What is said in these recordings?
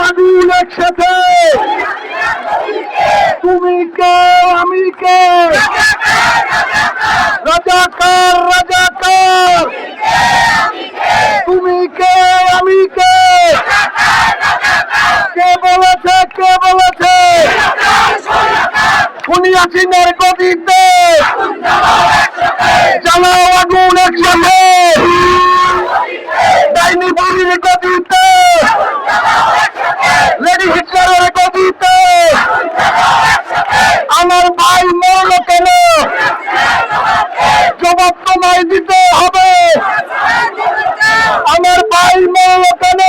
আগুন একসাথে তুমি কে? আমি রাজাকার রাজাকার। তুমি কে? আমি কে? কে বলেছে? কে বলেছে? হাসিনার গতিতে। জ্বালাও আগুন একসাথে। ভাই মরল কেন? জবাব তোমায় দিতে হবে। আমার ভাই মরল কেন?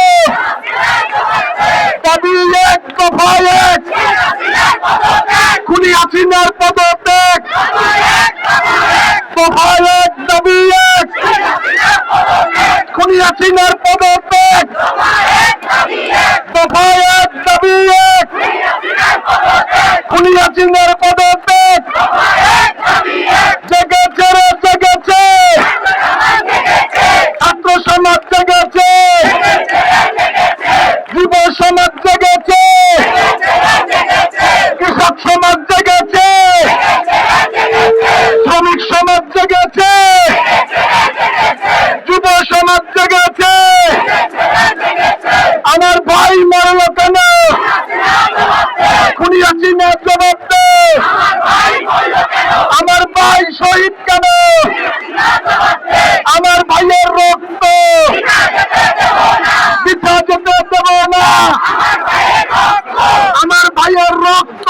দাবি এক দফায় এক। খুনি আসিনার পদত্যাগ। দফায় এক, দাবি এক। খুনি আসিনার খুনি আসিনার না জবাব দে আমার ভাই শহীদ কেন? আমার ভাইয়ের রক্ত। পিঠা যেতে দেব না। আমার ভাইয়ের রক্ত।